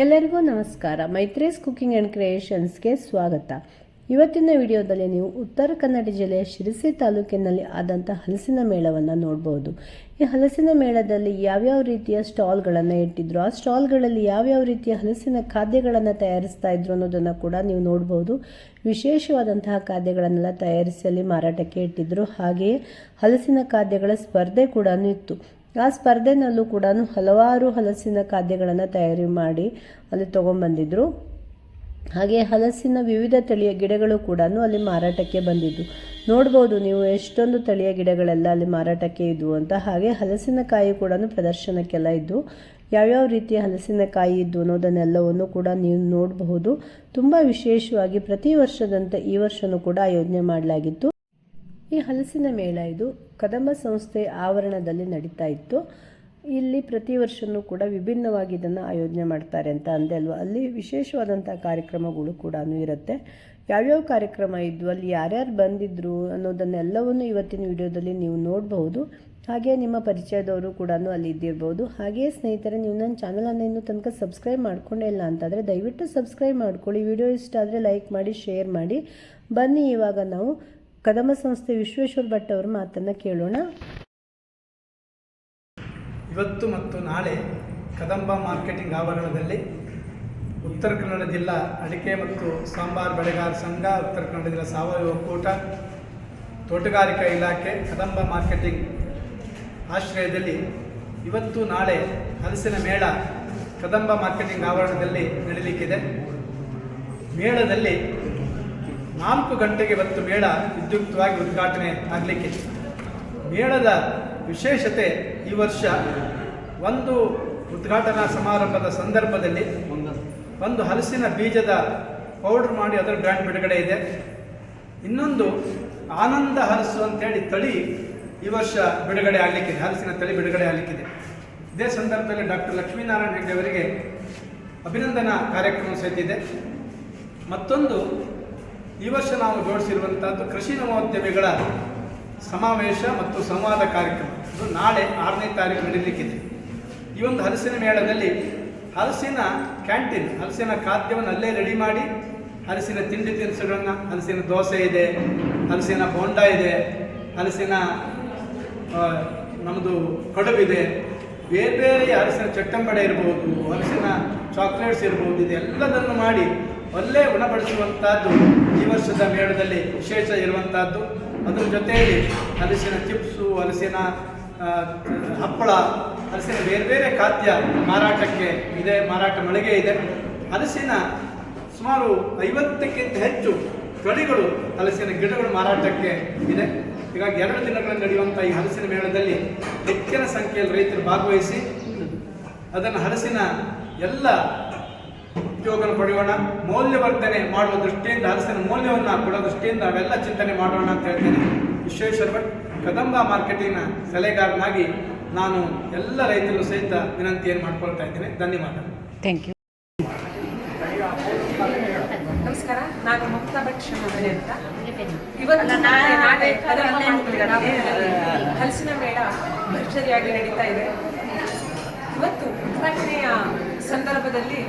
ಎಲ್ಲರಿಗೂ ನಮಸ್ಕಾರ. ಮೈತ್ರೇಸ್ cooking and ಕ್ರಿಯೇಷನ್ಸ್ಗೆ ಸ್ವಾಗತ. ಇವತ್ತಿನ ವಿಡಿಯೋದಲ್ಲಿ ನೀವು ಉತ್ತರ ಕನ್ನಡ ಜಿಲ್ಲೆಯ ಶಿರಸಿ ತಾಲೂಕಿನಲ್ಲಿ ಆದಂಥ ಹಲಸಿನ ಮೇಳವನ್ನು ನೋಡ್ಬೋದು. ಈ ಹಲಸಿನ ಮೇಳದಲ್ಲಿ ಯಾವ್ಯಾವ ರೀತಿಯ ಸ್ಟಾಲ್ಗಳನ್ನು ಇಟ್ಟಿದ್ರು, ಆ ಸ್ಟಾಲ್ಗಳಲ್ಲಿ ಯಾವ್ಯಾವ ರೀತಿಯ ಹಲಸಿನ ಖಾದ್ಯಗಳನ್ನು ತಯಾರಿಸ್ತಾ ಇದ್ರು ಅನ್ನೋದನ್ನು ಕೂಡ ನೀವು ನೋಡ್ಬೋದು. ವಿಶೇಷವಾದಂತಹ ಖಾದ್ಯಗಳನ್ನೆಲ್ಲ ತಯಾರಿಸಿ ಅಲ್ಲಿ ಮಾರಾಟಕ್ಕೆ ಇಟ್ಟಿದ್ರು. ಹಾಗೆಯೇ ಹಲಸಿನ ಖಾದ್ಯಗಳ ಸ್ಪರ್ಧೆ ಕೂಡ ಇತ್ತು. ಆ ಸ್ಪರ್ಧೆನಲ್ಲೂ ಕೂಡ ಹಲವಾರು ಹಲಸಿನ ಖಾದ್ಯಗಳನ್ನು ತಯಾರಿ ಮಾಡಿ ಅಲ್ಲಿ ತೊಗೊಂಬಂದಿದ್ರು. ಹಾಗೆ ಹಲಸಿನ ವಿವಿಧ ತಳಿಯ ಗಿಡಗಳು ಕೂಡ ಅಲ್ಲಿ ಮಾರಾಟಕ್ಕೆ ಬಂದಿದ್ದು. ನೋಡ್ಬೋದು ನೀವು ಎಷ್ಟೊಂದು ತಳಿಯ ಗಿಡಗಳೆಲ್ಲ ಅಲ್ಲಿ ಮಾರಾಟಕ್ಕೆ ಇದ್ವು ಅಂತ. ಹಾಗೆ ಹಲಸಿನಕಾಯಿ ಕೂಡ ಪ್ರದರ್ಶನಕ್ಕೆಲ್ಲ ಇದ್ದು, ಯಾವ್ಯಾವ ರೀತಿಯ ಹಲಸಿನಕಾಯಿ ಇದ್ದು ಅನ್ನೋದನ್ನೆಲ್ಲವನ್ನು ಕೂಡ ನೀವು ನೋಡಬಹುದು. ತುಂಬ ವಿಶೇಷವಾಗಿ ಪ್ರತಿ ವರ್ಷದಂತೆ ಈ ವರ್ಷವೂ ಕೂಡ ಆಯೋಜನೆ ಮಾಡಲಾಗಿತ್ತು. ಈ ಹಲಸಿನ ಮೇಳ ಇದು ಕದಂಬ ಸಂಸ್ಥೆ ಆವರಣದಲ್ಲಿ ನಡೀತಾ ಇತ್ತು. ಇಲ್ಲಿ ಪ್ರತಿ ವರ್ಷವೂ ಕೂಡ ವಿಭಿನ್ನವಾಗಿ ಇದನ್ನು ಆಯೋಜನೆ ಮಾಡ್ತಾರೆ ಅಂತ ಅಂದೆ ಅಲ್ವಾ? ಅಲ್ಲಿ ವಿಶೇಷವಾದಂಥ ಕಾರ್ಯಕ್ರಮಗಳು ಕೂಡ ಇರುತ್ತೆ. ಯಾವ್ಯಾವ ಕಾರ್ಯಕ್ರಮ ಇದ್ವು? ಅಲ್ಲಿ ಯಾರ್ಯಾರು ಬಂದಿದ್ದರು ಅನ್ನೋದನ್ನೆಲ್ಲವನ್ನು ಇವತ್ತಿನ ವಿಡಿಯೋದಲ್ಲಿ ನೀವು ನೋಡಬಹುದು. ಹಾಗೆ ನಿಮ್ಮ ಪರಿಚಯದವರು ಕೂಡ ಅಲ್ಲಿ ಇದ್ದಿರ್ಬೋದು ಹಾಗೆಯೇ ಸ್ನೇಹಿತರೆ, ನೀವು ನನ್ನ ಚಾನಲನ್ನು ಇನ್ನೂ ತನಕ ಸಬ್ಸ್ಕ್ರೈಬ್ ಮಾಡ್ಕೊಂಡೇ ಇಲ್ಲ ಅಂತಂದರೆ ದಯವಿಟ್ಟು ಸಬ್ಸ್ಕ್ರೈಬ್ ಮಾಡ್ಕೊಳ್ಳಿ. ವಿಡಿಯೋ ಇಷ್ಟ ಆದರೆ ಲೈಕ್ ಮಾಡಿ ಶೇರ್ ಮಾಡಿ. ಬನ್ನಿ ಇವಾಗ ನಾವು ಕದಮ ಸಂಸ್ಥೆ ವಿಶ್ವೇಶ್ವರ ಭಟ್ ಅವರ ಮಾತನ್ನು ಕೇಳೋಣ. ಇವತ್ತು ಮತ್ತು ನಾಳೆ ಕದಂಬ ಮಾರ್ಕೆಟಿಂಗ್ ಆವರಣದಲ್ಲಿ ಉತ್ತರ ಕನ್ನಡ ಜಿಲ್ಲಾ ಅಡಿಕೆ ಮತ್ತು ಸಾಂಬಾರ್ ಬೆಳೆಗಾರ ಸಂಘ, ಉತ್ತರ ಕನ್ನಡ ಜಿಲ್ಲಾ ಸಾವಯವ ಒಕ್ಕೂಟ ತೋಟಗಾರಿಕಾ ಇಲಾಖೆ, ಕದಂಬ ಮಾರ್ಕೆಟಿಂಗ್ ಆಶ್ರಯದಲ್ಲಿ ಇವತ್ತು ನಾಳೆ ಹಲಸಿನ ಮೇಳ ಕದಂಬ ಮಾರ್ಕೆಟಿಂಗ್ ಆವರಣದಲ್ಲಿ ನಡೀಲಿಕ್ಕಿದೆ. ಮೇಳದಲ್ಲಿ ನಾಲ್ಕು ಗಂಟೆಗೆ ಇವತ್ತು ಮೇಳ ವಿದ್ಯುಕ್ತವಾಗಿ ಉದ್ಘಾಟನೆ ಆಗಲಿಕ್ಕೆ. ಮೇಳದ ವಿಶೇಷತೆ ಈ ವರ್ಷ ಒಂದು ಉದ್ಘಾಟನಾ ಸಮಾರಂಭದ ಸಂದರ್ಭದಲ್ಲಿ ಒಂದು ಹಲಸಿನ ಬೀಜದ ಪೌಡರ್ ಮಾಡಿ ಅದರ ಬ್ರ್ಯಾಂಡ್ ಬಿಡುಗಡೆ ಇದೆ. ಇನ್ನೊಂದು ಆನಂದ ಹಲಸು ಅಂತೇಳಿ ತಳಿ ಈ ವರ್ಷ ಬಿಡುಗಡೆ ಆಗಲಿಕ್ಕಿದೆ. ಹಲಸಿನ ತಳಿ ಬಿಡುಗಡೆ ಆಗಲಿಕ್ಕಿದೆ. ಇದೇ ಸಂದರ್ಭದಲ್ಲಿ ಡಾಕ್ಟರ್ ಲಕ್ಷ್ಮೀನಾರಾಯಣ ಹೆಗ್ಡೆ ಅವರಿಗೆ ಅಭಿನಂದನಾ ಕಾರ್ಯಕ್ರಮ ಸಹಿತ ಮತ್ತೊಂದು ಈ ವರ್ಷ ನಾವು ಜೋಡಿಸಿರುವಂಥದ್ದು ಕೃಷಿ ನವೋದ್ಯಮಿಗಳ ಸಮಾವೇಶ ಮತ್ತು ಸಂವಾದ ಕಾರ್ಯಕ್ರಮ. ಇದು ನಾಳೆ ಆರನೇ ತಾರೀಕು ನಡೀಲಿಕ್ಕಿದೆ. ಈ ಒಂದು ಹಲಸಿನ ಮೇಳದಲ್ಲಿ ಹಲಸಿನ ಕ್ಯಾಂಟೀನ್, ಹಲಸಿನ ಖಾದ್ಯವನ್ನು ಅಲ್ಲೇ ರೆಡಿ ಮಾಡಿ, ಹಲಸಿನ ತಿಂಡಿ ತಿನಿಸುಗಳನ್ನು, ಹಲಸಿನ ದೋಸೆ ಇದೆ, ಹಲಸಿನ ಬೋಂಡ ಇದೆ, ಹಲಸಿನ ನಮ್ಮದು ಕಡುಬಿದೆ ಬೇರೆ ಬೇರೆ ಹಲಸಿನ ಚಟ್ಟಂಬಡೆ ಇರ್ಬೋದು, ಹಲಸಿನ ಚಾಕ್ಲೇಟ್ಸ್ ಇರ್ಬೋದು, ಇದೆಲ್ಲದನ್ನು ಮಾಡಿ ಅಲ್ಲೇ ಉಣಬಡಿಸುವಂಥದ್ದು ಈ ವರ್ಷದ ಮೇಳದಲ್ಲಿ ವಿಶೇಷ ಇರುವಂಥದ್ದು ಅದರ ಜೊತೆಯಲ್ಲಿ ಹಲಸಿನ ಚಿಪ್ಸು, ಹಲಸಿನ ಹಪ್ಪಳ, ಹಲಸಿನ ಬೇರೆ ಬೇರೆ ಖಾದ್ಯ ಮಾರಾಟಕ್ಕೆ ಇದೆ, ಮಾರಾಟ ಮಳಿಗೆ ಇದೆ. ಹಲಸಿನ ಸುಮಾರು ಐವತ್ತಕ್ಕಿಂತ ಹೆಚ್ಚು ತಳಿಗಳು ಹಲಸಿನ ಗಿಡಗಳು ಮಾರಾಟಕ್ಕೆ ಇದೆ. ಹೀಗಾಗಿ ಎರಡು ದಿನಗಳಲ್ಲಿ ನಡೆಯುವಂಥ ಈ ಹಲಸಿನ ಮೇಳದಲ್ಲಿ ಹೆಚ್ಚಿನ ಸಂಖ್ಯೆಯಲ್ಲಿ ರೈತರು ಭಾಗವಹಿಸಿ ಅದನ್ನು ಹಲಸಿನ ಎಲ್ಲ ಉದ್ಯೋಗವನ್ನು ಪಡೆಯೋಣ ಮೌಲ್ಯವರ್ಧನೆ ಮಾಡುವ ದೃಷ್ಟಿಯಿಂದ ಅರಸಿನ ಮೌಲ್ಯವನ್ನು ಕೊಡೋ ದೃಷ್ಟಿಯಿಂದ ನಾವೆಲ್ಲ ಚಿಂತನೆ ಮಾಡೋಣ ಅಂತ ಹೇಳ್ತೇನೆ. ವಿಶ್ವೇಶ್ವರ ಭಟ್ ಕದಂಬ ಮಾರ್ಕೆಟಿಂಗ್ನ ಸಲಹೆಗಾರನಾಗಿ ನಾನು ಎಲ್ಲ ರೈತರು ಸಹಿತ ವಿನಂತಿಯನ್ನು ಮಾಡ್ಕೊಳ್ತಾ ಇದ್ದೇನೆ. ಧನ್ಯವಾದ. ಥ್ಯಾಂಕ್ ಯು ನಮಸ್ಕಾರ. ನಾನು ಮಮತಾ ಭಟ್ ಅಂತ. ಇವತ್ತು ನಾಳೆ ನಾಳೆ ಹಲಸಿನ ಮೇಳ ಭರ್ಜರಿಯಾಗಿ ನಡೀತಾ ಇದೆ. ಇವತ್ತು ಉದ್ಘಾಟನೆಯ ಸಂದರ್ಭದಲ್ಲಿ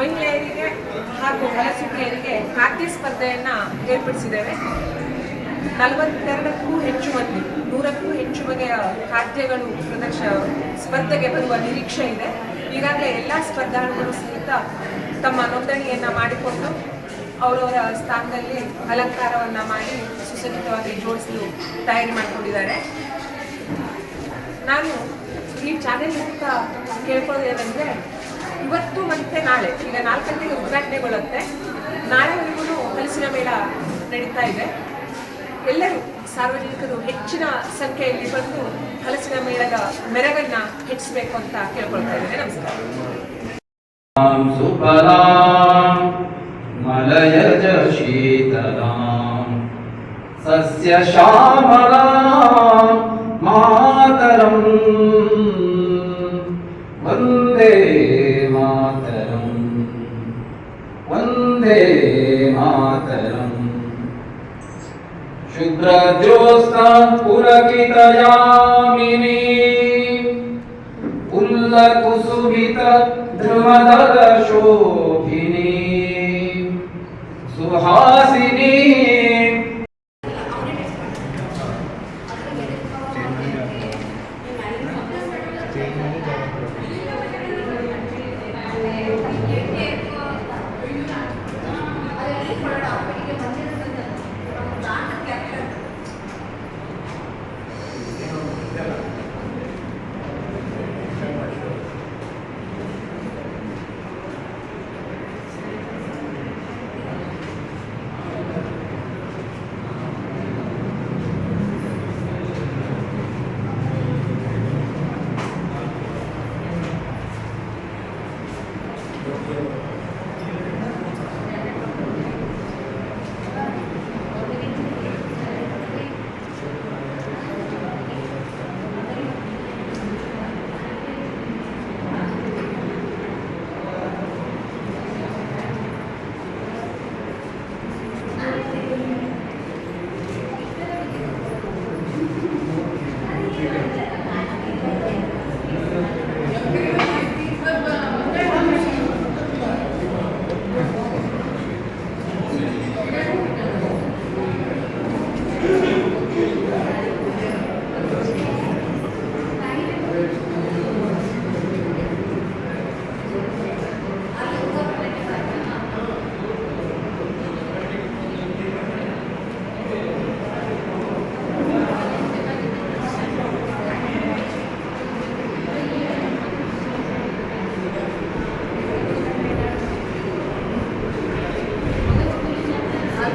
ಮಹಿಳೆಯರಿಗೆ ಹಾಗೂ ವಲಸಿಗರಿಗೆ ಖಾದ್ಯ ಸ್ಪರ್ಧೆಯನ್ನ ಏರ್ಪಡಿಸಿದ್ದೇವೆ. ನಲವತ್ತೆರಡಕ್ಕೂ ಹೆಚ್ಚು ಮಂದಿ ನೂರಕ್ಕೂ ಹೆಚ್ಚು ಬಗೆಯ ಖಾದ್ಯಗಳು ಪ್ರದರ್ಶ ಸ್ಪರ್ಧೆಗೆ ಬರುವ ನಿರೀಕ್ಷೆ ಇದೆ. ಈಗಾಗಲೇ ಎಲ್ಲ ಸ್ಪರ್ಧಾಳುಗಳು ಸಹಿತ ತಮ್ಮ ನೋಂದಣಿಯನ್ನ ಮಾಡಿಕೊಂಡು ಅವರವರ ಸ್ಥಾನದಲ್ಲಿ ಅಲಂಕಾರವನ್ನ ಮಾಡಿ ಸುಸಜ್ಜಿತವಾಗಿ ಜೋಡಿಸಲು ತಯಾರಿ ಮಾಡಿಕೊಂಡಿದ್ದಾರೆ. ನಾನು ಈ ಚಾನೆಲ್ ಮೂಲಕ ಕೇಳ್ಕೊಳ್ಳೋದೇನೆಂದರೆ ಇವತ್ತು ಮತ್ತೆ ನಾಳೆ, ಈಗ ನಾಲ್ಕು ಗಂಟೆಗೆ ಉದ್ಘಾಟನೆಗೊಳ್ಳುತ್ತೆ. ನಾಳೆವರೆಗೂ ಹಲಸಿನ ಮೇಳ ನಡೀತಾ ಇದೆ. ಎಲ್ಲರೂ ಸಾರ್ವಜನಿಕರು ಹೆಚ್ಚಿನ ಸಂಖ್ಯೆಯಲ್ಲಿ ಬಂದು ಹಲಸಿನ ಮೇಳದ ಮೆರಗನ್ನ ಹೆಚ್ಚಿಸಬೇಕು ಅಂತ ಕೇಳ್ಕೊಳ್ತಾ ಇದ್ದೇನೆ. ನಮಸ್ಕಾರ. ಮಲಯಜ ಶೀತಲಾಂ ಸಸ್ಯ ಶ್ಯಾಮಲಾಂ ಮಾತರಂ मातरम्। वंदे मातरम्। शुभ्रज्योत्स्ना पुरकितयामिनी। उल्लकुसुमित ध्रुवदलशोभिनी Suhasini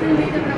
Thank you.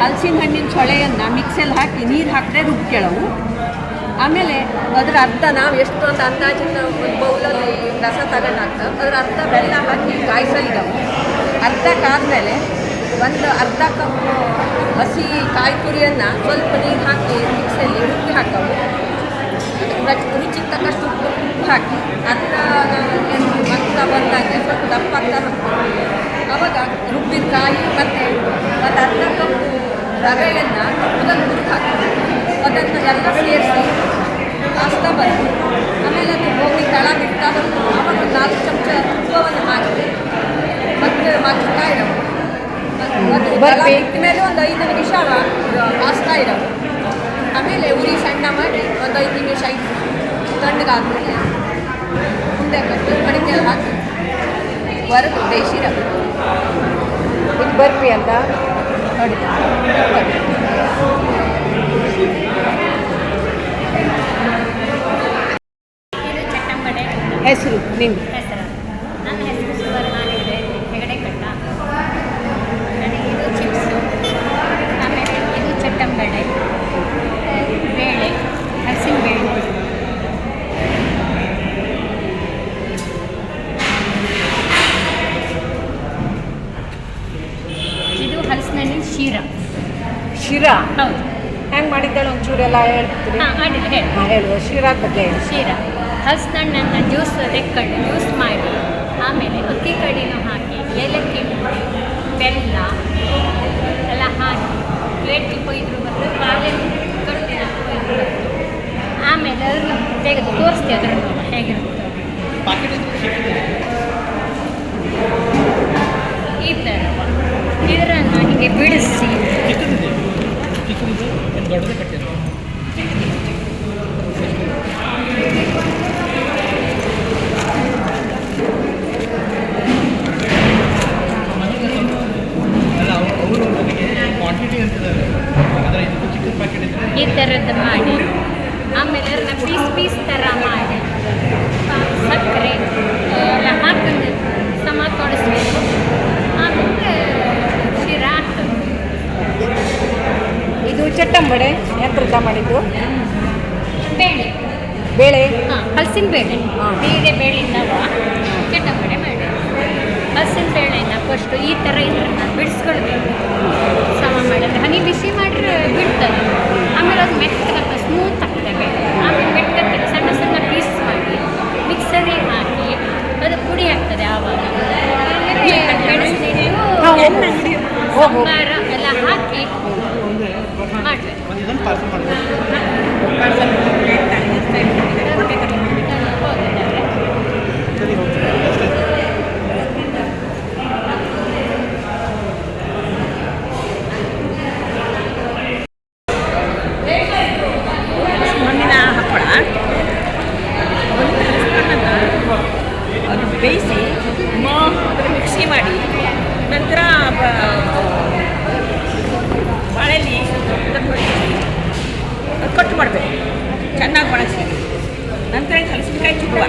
ಹಲಸಿನ ಹಣ್ಣಿನ ಸೊಳೆಯನ್ನು ಮಿಕ್ಸಲ್ಲಿ ಹಾಕಿ ನೀರು ಹಾಕದೆ ರುಬ್ಕೊಳ್ಳವು ಆಮೇಲೆ ಅದರ ಅರ್ಧ ನಾವು ಎಷ್ಟೊಂದು ಅಂದಾಜಿನ ಬೌಲಲ್ಲಿ ರಸ ತಗೊಂಡು ಹಾಕ್ತೇವೆ ಅದರ ಅರ್ಧ ಬೆಲ್ಲ ಹಾಕಿ ಕಾಯಿಸಲಿದ್ದಾವೆ ಅರ್ಧ ಕಾದ್ಮೇಲೆ ಒಂದು ಅರ್ಧ ಕಪ್ ಹಸಿ ಕಾಯಿ ತುರಿಯನ್ನು ಸ್ವಲ್ಪ ನೀರು ಹಾಕಿ ಮಿಕ್ಸಲ್ಲಿ ರುಬ್ಬಿ ಹಾಕವು. ರುಚಿ ರುಚಿಗೆ ತಕ್ಕಷ್ಟು ಉಪ್ಪು ಹಾಕಿ ಅರ್ಧ ಏನು ಮತ್ತ ಬಂದಾಗ ಸ್ವಲ್ಪ ದಪ್ಪ ಆಗ್ತಾ ಅವಾಗ ರುಬ್ಬಿದ ಕಾಯಿ ಮತ್ತು ಒಂದು ಅರ್ಧ ಕಪ್ಪು ರವೆಯನ್ನು ಅದನ್ನು ಹುರಿದು ಹಾಕಿ ಅದನ್ನು ಎಲ್ಲ ಸೇರಿಸಿ ಆಸ್ತಾ ಬಂದು ಆಮೇಲೆ ಅದು ಹೋಗಿ ತಳ ಬಿಡ್ತಾ ಬಂದು ಆವಾಗ ನಾಲ್ಕು ಚಮಚ ತುಪ್ಪವನ್ನು ಹಾಕಿ ಮತ್ತು ಮಗ್ತಾ ಇರೋದು ಮತ್ತು ಮೇಲೆ ಒಂದು ಐದು ನಿಮಿಷ ಹಾಸ್ತಾ ಇಡವು ಆಮೇಲೆ ಉರಿ ಸಣ್ಣ ಮಾಡಿ ಒಂದು ಐದು ನಿಮಿಷ ಇಟ್ಟು ತಣ್ಣಗಾದ್ಮೇಲೆ ಮುಂದೆ ಕಟ್ಟು ಮಡಿಕೆಯಲ್ಲಿ ಹಾಕಿ. ಹೊರಗೆ ಬೇಯಿಸಿರಬೇಕು ಇದು ಬರ್ಪಿ ಅಂತ? ನೋಡಿ. ಹೆಸರು ನಿಮ್ದು ಹೆಸರು ನನ್ನ ಹೆಸರು ಸುವರ್ಣ ಹೆಗಡೆ ಹೆಗಡೆ ಕಟ್ಟ ನನಗೆ ಇದು ಚಿಪ್ಸು ಆಮೇಲೆ ಇದು ಚಟ್ಟಂಬಡೆ ಬೇಳೆ ಹಲಸಿನ ಬೇಳೆ ಶಿರಾ ಹೌದು? ಹೆಂಗೆ ಮಾಡಿದ್ದಾಳೆ ಒಂಚೂರೆಲ್ಲ ಹೇಳ್ತೀರಿ? ಹಾಂ ಮಾಡಿದ್ರೆ ಹೇಳಿ. ಹಾಂ ಹೇಳುವ ಶಿರಾ ಬಗ್ಗೆ. ಹೇಳಿ ಶೀರ. ನನ್ನ ಜ್ಯೂಸ್ ತೆಕ್ಕೊಂಡು ಜ್ಯೂಸ್ ಮಾಡಿ ಆಮೇಲೆ ಅಕ್ಕಿ ಕಡಿನೂ ಹಾಕಿ ಏಲಕ್ಕಿ ಬೆಲ್ಲ ಎಲ್ಲ ಹಾಕಿ ಪ್ಲೇಟ್ಗೆ ಕೊಯ್ದ್ರು ಬಂದು ಪಾಲೆಲ್ಲ ಕಟ್ಟಿನ ಕೊಯ್ದ್ರು ಬರ್ತದೆ ಆಮೇಲೆ ಅದನ್ನು ತೆಗೆದು ತೋರಿಸ್ತೀವಿ ಅದನ್ನು ಹೇಗಿರುತ್ತೆ ಈ ಥರ. ಇದರನ್ನು ಹೀಗೆ ಬಿಡಿಸಿ. ¿Qué es que. ಹಾಂ, ಹೋಗು. ಸಾಂಬಾರ ಎಲ್ಲ ಹಾಕಿ ಮಾಡಬೇಕು ಮಣ್ಣಿನ ಹಪ್ಪಳ ಅದು ಬೇಯಿಸಿ ಅದನ್ನು ಮಿಕ್ಸಿ ಮಾಡಿ ನಂತರ ಬಾಳೆಲಿ ಅದು ಕಟ್ ಮಾಡಬೇಕು ಚೆನ್ನಾಗಿ ಬಳಸಿ ನಂತರ ಇದು ಹಲಸಿನಕಾಯಿ ಚುಡುವ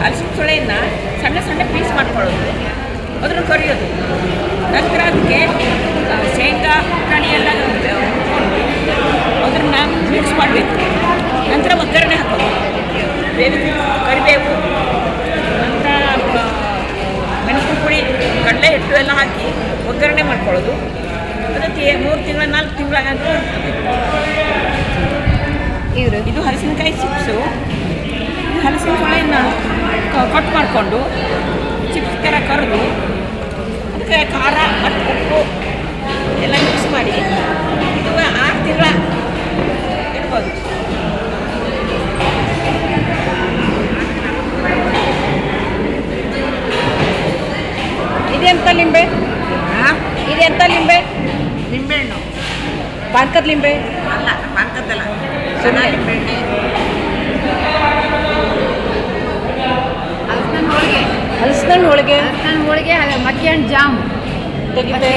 ಹಲಸಿನ ಸೊಳೆಯನ್ನು ಸಣ್ಣ ಸಣ್ಣ ಪೀಸ್ ಮಾಡ್ಕೊಳ್ಳೋದು. ಅದನ್ನು ಕರಿಯೋದು. ನಂತರ ಅದಕ್ಕೆ ಶೇಂಗಾ ಎಲ್ಲ ಹುರ್ಕೊಂಡು ಅದನ್ನು ಮಿಕ್ಸ್ ಮಾಡಬೇಕು. ನಂತರ ಒಗ್ಗರಣೆ ಹಾಕೋದು. ಬೇವಿನ ಕರಿಬೇವು ನಂತರ ಮೆಣಸು ಮೆಣಸಿನ ಪುಡಿ ಕಡಲೆ ಹಿಟ್ಟು ಎಲ್ಲ ಹಾಕಿ ಒಗ್ಗರಣೆ ಮಾಡ್ಕೊಳ್ಳೋದು. ಅದಕ್ಕೆ ಮೂರು ತಿಂಗಳ ನಾಲ್ಕು ತಿಂಗಳ ನಂತರ ಇವರು? ಇದು ಹಲಸಿನಕಾಯಿ ಚಿಪ್ಸು. ಹಲಸಿನಕಾಯಿನ ಕಟ್ ಮಾಡಿಕೊಂಡು ಥರ ಕರೆದು ಅದಕ್ಕೆ ಖಾರ ಮತ್ತು ಉಪ್ಪು ಎಲ್ಲ ಮಿಕ್ಸ್ ಮಾಡಿ ಇದು ಆರು ತಿಂಗಳ ಇಡ್ಬೋದು. ಇದೆಂತ ಲಿಂಬೆ? ಇದೆಂತ ಲಿಂಬೆ? ನಿಂಬೆಹಣ್ಣು ಪಾನ್ಕದ ಲಿಂಬೆ? ಅಲ್ಲ ಪಾನಕದ್ದಲ್ಲ. ಸಣ್ಣ ನಿಂಬೆಹಣ್ಣೆ ಹಲಸಿನ ಹೋಳಿಗೆ ಹಲಸಿನ ಹೋಳಿಗೆ? ಅರ್ಶನ ಹೋಳಿಗೆ ಮಧ್ಯಾಹ್ನ ಜಾಮ್ ತೆಗಿತೆ?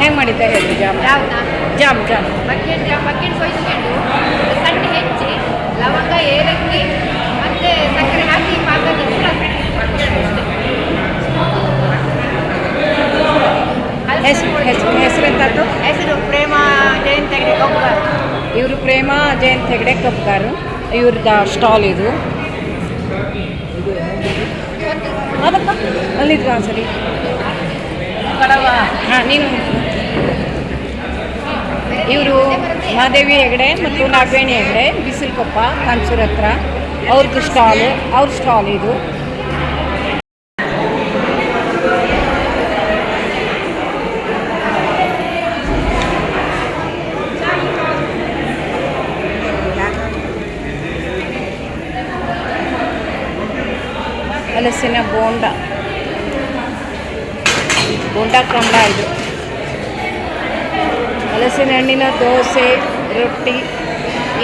ಹೆಂಗೆ ಮಾಡಿದ್ದೆ ಹೇಳಿ ಜಾಮ್ ಯಾವ್ದಾ? ಜಾಮ್ ಜಾಮ್ ಬಕೆಟ್ ಬಕೆಟ್ ಕೊಯ್ಸ್ಕೊಂಡು ಸಣ್ಣ ಹೆಚ್ಚಿ. ಲವಂಗ ಏಲಕ್ಕಿ ಮತ್ತೆ ಸಕ್ಕರೆ ಹಾಕಿ ಪಾಕದ ಹೆಸರು ಹೆಸರು ಹೆಸರು ಎಂತ ಹೆಸರು ಜಯಂತಿ ತೆಗಡೆ ಕೊಬ್ಬರ ಇವರು ಪ್ರೇಮ ಜಯಂತ್ ಹೆಗಡೆ ಕಬ್ಗಾರು ಇವ್ರದ ಸ್ಟಾಲ್ ಇದು. ಅಲ್ಲಿದ್ವಾ ಸರಿ? ಹಾಂ ನೀನು. ಇವರು ಮಹಾದೇವಿ ಹೆಗಡೆ ಮತ್ತು ನಾಗವೇಣಿ ಹೆಗಡೆ ಬಿಸಿಲುಕೊಪ್ಪ ಕಾನ್ಸೂರ್ ಹತ್ರ. ಅವ್ರದ್ದು ಸ್ಟಾಲ್ ಅವ್ರ ಸ್ಟಾಲ್ ಇದು. ಹಲಸಿನ ಬೋಂಡ. ಬೋಂಡ ಕಂಬ ಇದು. ಹಲಸಿನ ಹಣ್ಣಿನ ದೋಸೆ, ರೊಟ್ಟಿ,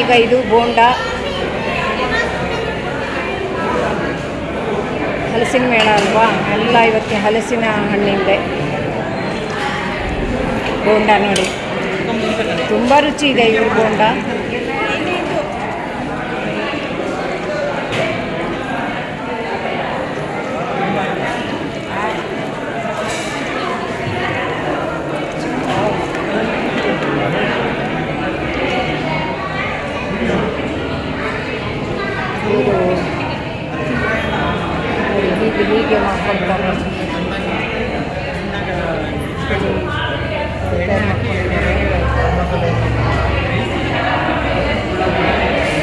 ಈಗ ಇದು ಬೋಂಡ. ಹಲಸಿನ ಮೇಳ ಅಲ್ವಾ? ಎಲ್ಲ ಇವತ್ತು ಹಲಸಿನ ಹಣ್ಣಿಂದೆ. ಬೋಂಡ ನೋಡಿ. ತುಂಬ ರುಚಿ ಇದೆ ಇವ್ರ ಬೋಂಡ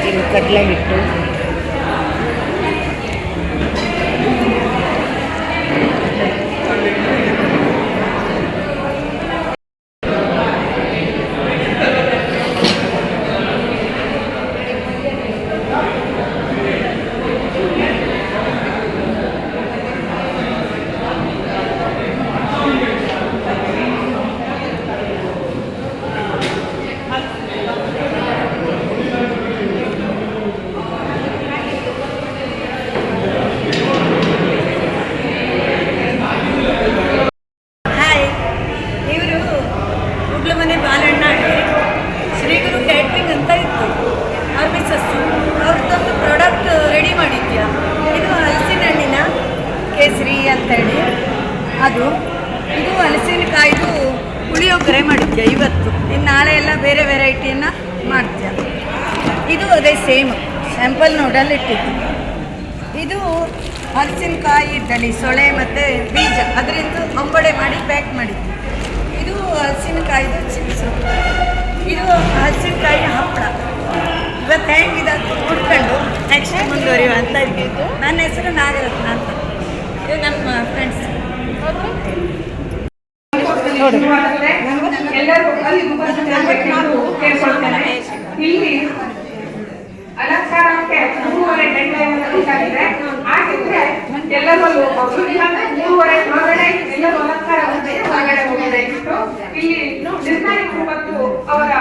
ಇವರು ಕಡಲೆ ಹಿಟ್ಟು ಹಾಯ್ ಇವರು ಕುಡ್ಲು ಮನೆ ಬಾಲಣ್ಣ ಶ್ರೀಗುರು ಕ್ಯಾಟ್ರಿಂಗ್ ಅಂತ ಇತ್ತು ಅವ್ರ ಮಿಸ್ಸಸ್ ಅವ್ರದ್ದೊಂದು ಪ್ರಾಡಕ್ಟ್ ರೆಡಿ ಮಾಡಿದ್ಯಾ ಇದು ಹಲಸಿನ ಹಣ್ಣಿನ ಕೇಸರಿ ಅಂತೇಳಿ ಅದು ಇದು ಹಲಸಿನಕಾಯ್ದು ಪುಳಿಯೋಗರೆ ಮಾಡಿದ್ಯಾ ಇವತ್ತು? ಇನ್ನು ನಾಳೆ ಎಲ್ಲ ಬೇರೆ ವೆರೈಟಿಯನ್ನು ಮಾಡ್ತೀಯ? ಇದು ಅದೇ ಸೇಮ್ ಸ್ಯಾಂಪಲ್ ನೋಡಲ್ ಇಟ್ಟಿದ್ದು ಇದು ಹಲಸಿನಕಾಯಿ ಇದ್ದಲ್ಲಿ ಸೊಳೆ ಮತ್ತು ಬೀಜ. ಅದರಿಂದ ಅಂಬಡೆ ಮಾಡಿ ಪ್ಯಾಕ್ ಮಾಡಿದ್ವಿ ಇದು ಹಲಸಿನಕಾಯಿದು ಚಿಪ್ಸು. ಇದು ಹಲಸಿನಕಾಯಿ ಹಪ್ಪಳ. ಇವತ್ತು ಹೆಂಗಿದೆ ಹುಡ್ಕೊಂಡು ನೆಕ್ಸ್ಟ್ ಮುಂದುವರಿಯುವ ಅಂತ ಇದ್ದಿದ್ದು ನನ್ನ ಹೆಸರು ನಾಗರತ್ನ ಅಂತ. ಇದು ನಮ್ಮ ಫ್ರೆಂಡ್ಸ್ ಎಲ್ಲರೂ ಅಲ್ಲಿ ಇಲ್ಲಿ ಅಲಂಕಾರಕ್ಕೆ ಮೂರುವರೆ ಗಂಟೆಯನ್ನು ಒಬ್ಬರಿಲ್ಲ ಮೂರುವರೆ ಒಳಗಡೆ ಎಲ್ಲರೂ ಅಲಂಕಾರ ಹೊರಗಡೆ ಹೋಗಬೇಕಿತ್ತು ಇಲ್ಲಿ ನಿರ್ಣಾಯಕರು ಮತ್ತು ಅವರ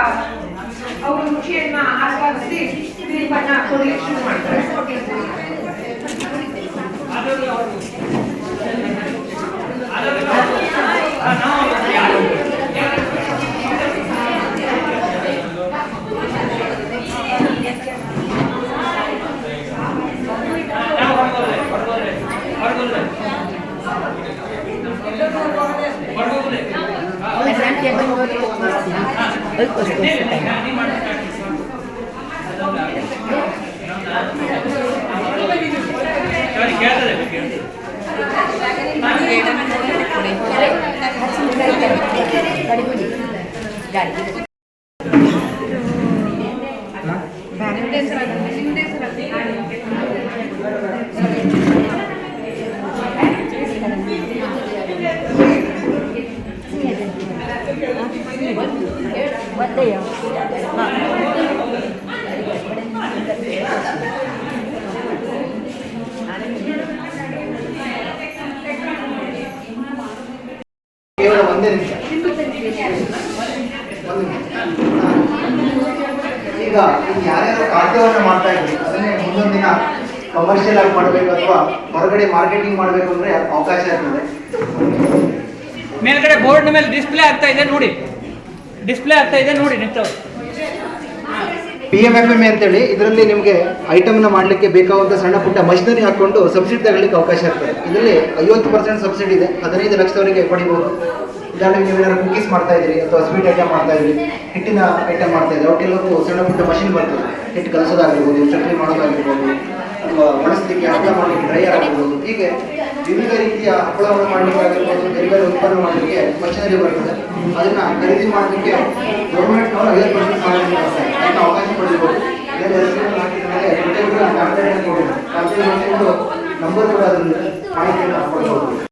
ಅವರ ರುಚಿಯನ್ನ ಆಸ್ವಾದಿಸಿ ಶುರು ಮಾಡ್ತಾರೆ. ಈಗ ಯಾರ್ಯಾರು ಕಾರ್ಯವನ್ನು ಮಾಡ್ತಾ ಇದ್ರಿ? ಅದನ್ನೇ ಮುಂದೊಂದು ದಿನ ಕಮರ್ಷಿಯಲ್ ಆಗಿ ಮಾಡಬೇಕು ಅಥವಾ ಹೊರಗಡೆ ಮಾರ್ಕೆಟಿಂಗ್ ಮಾಡಬೇಕು ಅಂದ್ರೆ ಅವಕಾಶ ಇರ್ತದೆ. ಮೇಲ್ಗಡೆ ಬೋರ್ಡ್ ಮೇಲೆ ಡಿಸ್ಪ್ಲೇ ಆಗ್ತಾ ಇದೆ ನೋಡಿ. ಡಿಸ್ಪ್ಲೇ ಆಗ್ತಾ ಇದೆ ನೋಡಿ ನಿಂತವ್ರು ಪಿ ಎಂ ಎಫ್ ಎಂ ಅಂತೇಳಿ ಇದರಲ್ಲಿ ನಿಮಗೆ ಐಟಮ್ನ ಮಾಡಲಿಕ್ಕೆ ಬೇಕಾದಂಥ ಸಣ್ಣ ಪುಟ್ಟ ಮಷಿನರಿ ಹಾಕೊಂಡು ಸಬ್ಸಿಡಿ ತಗೊಳ್ಳಿಕ್ಕೆ ಅವಕಾಶ ಇರ್ತದೆ. ಇದರಲ್ಲಿ ಐವತ್ತು ಪರ್ಸೆಂಟ್ ಸಬ್ಸಿಡಿ ಇದೆ. ಹದಿನೈದು ಲಕ್ಷದವರೆಗೆ ಪಡಿಬೋದು. ಉದಾಹರಣೆಗೆ ನೀವು ಏನಾದ್ರು ಕುಕೀಸ್ ಮಾಡ್ತಾ ಇದ್ದೀರಿ ಅಥವಾ ಸ್ವೀಟ್ ಐಟಮ್ ಮಾಡ್ತಾ ಇದ್ದೀರಿ, ಹಿಟ್ಟಿನ ಐಟಮ್ ಮಾಡ್ತಾ ಇದ್ದೀರಿ ಅವಕ್ಕೆಲ್ಲವೂ ಸಣ್ಣ ಪುಟ್ಟ ಮಷಿನ್ ಬರ್ತದೆ. ಹಿಟ್ಟು ಕಲಸೋದಾಗಿರ್ಬೋದು ಚಟ್ನಿ ಮಾಡೋದಾಗಿರ್ಬೋದು, ಅಥವಾ ಒಣಸ್ಲಿಕ್ಕೆ ಹಪ್ಪಳ ಮಾಡಲಿಕ್ಕೆ ಡ್ರೈಯರ್ ಆಗಿರ್ಬೋದು, ಹೀಗೆ ವಿವಿಧ ರೀತಿಯ ಹಪ್ಪಳವನ್ನು ಮಾಡಲಿಕ್ಕೆ ಆಗಿರ್ಬೋದು ಬೇರೆ ಬೇರೆ ಉತ್ಪನ್ನ ಮಾಡಲಿಕ್ಕೆ ಮಷಿನರಿ ಬರ್ತದೆ. ಅದನ್ನ ಖರೀದಿ ಮಾಡಲಿಕ್ಕೆ ಗೌರ್ಮೆಂಟ್ನವರು ಐವತ್ತು ಪರ್ಸೆಂಟ್ ಮಾಡಲಿಕ್ಕೆ ಅದನ್ನು ಅದನ್ನ ಅವಕಾಶ ಮೇಲೆ ನಂಬರ್ ಕೂಡ ಅದರಿಂದ ಮಾಹಿತಿಯನ್ನು ಕೊಡ್ಬೋದು.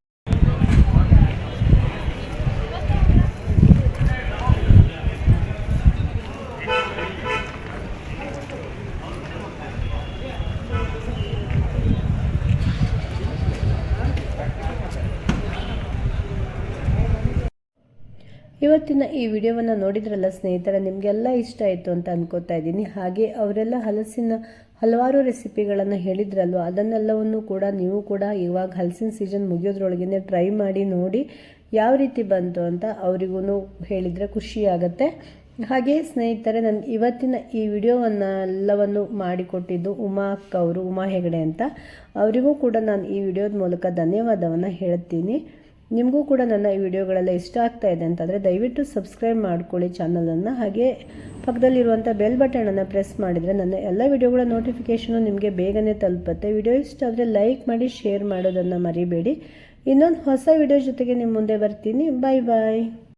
ಇವತ್ತಿನ ಈ ವಿಡಿಯೋವನ್ನು ನೋಡಿದ್ರಲ್ಲ ಸ್ನೇಹಿತರೆ, ನಿಮಗೆಲ್ಲ ಇಷ್ಟ ಆಯಿತು ಅಂತ ಅನ್ಕೋತಾ ಇದ್ದೀನಿ. ಹಾಗೆ ಅವರೆಲ್ಲ ಹಲಸಿನ ಹಲವಾರು ರೆಸಿಪಿಗಳನ್ನು ಹೇಳಿದ್ರಲ್ವ, ಅದನ್ನೆಲ್ಲವನ್ನು ಕೂಡ ನೀವು ಕೂಡ ಇವಾಗ ಹಲಸಿನ ಸೀಸನ್ ಮುಗಿಯೋದ್ರೊಳಗೇ ಟ್ರೈ ಮಾಡಿ ನೋಡಿ ಯಾವ ರೀತಿ ಬಂತು ಅಂತ ಅವರಿಗೂ ಹೇಳಿದರೆ ಖುಷಿ ಹಾಗೆ ಸ್ನೇಹಿತರೆ ನನಗೆ ಇವತ್ತಿನ ಈ ವಿಡಿಯೋವನ್ನು ಎಲ್ಲವನ್ನು ಮಾಡಿಕೊಟ್ಟಿದ್ದು ಉಮಾ ಅಕ್ಕ ಅವರು ಉಮಾ ಹೆಗಡೆ ಅಂತ. ಅವರಿಗೂ ಕೂಡ ನಾನು ಈ ವಿಡಿಯೋದ ಮೂಲಕ ಧನ್ಯವಾದವನ್ನು ಹೇಳ್ತೀನಿ. ನಿಮಗೂ ಕೂಡ ನನ್ನ ಈ ವಿಡಿಯೋಗಳೆಲ್ಲ ಇಷ್ಟ ಆಗ್ತಾ ಇದೆ ಅಂತಂದರೆ ದಯವಿಟ್ಟು ಸಬ್ಸ್ಕ್ರೈಬ್ ಮಾಡ್ಕೊಳ್ಳಿ ಚಾನಲನ್ನು. ಹಾಗೆ ಪಕ್ಕದಲ್ಲಿರುವಂಥ ಬೆಲ್ ಬಟನನ್ನು ಪ್ರೆಸ್ ಮಾಡಿದರೆ ನನ್ನ ಎಲ್ಲ ವಿಡಿಯೋಗಳ ನೋಟಿಫಿಕೇಷನು ನಿಮಗೆ ಬೇಗನೆ ತಲುಪುತ್ತೆ. ವಿಡಿಯೋ ಇಷ್ಟ ಆದರೆ ಲೈಕ್ ಮಾಡಿ, ಶೇರ್ ಮಾಡೋದನ್ನು ಮರಿಬೇಡಿ. ಇನ್ನೊಂದು ಹೊಸ ವಿಡಿಯೋ ಜೊತೆಗೆ ನಿಮ್ಮ ಮುಂದೆ ಬರ್ತೀನಿ. ಬಾಯ್ ಬಾಯ್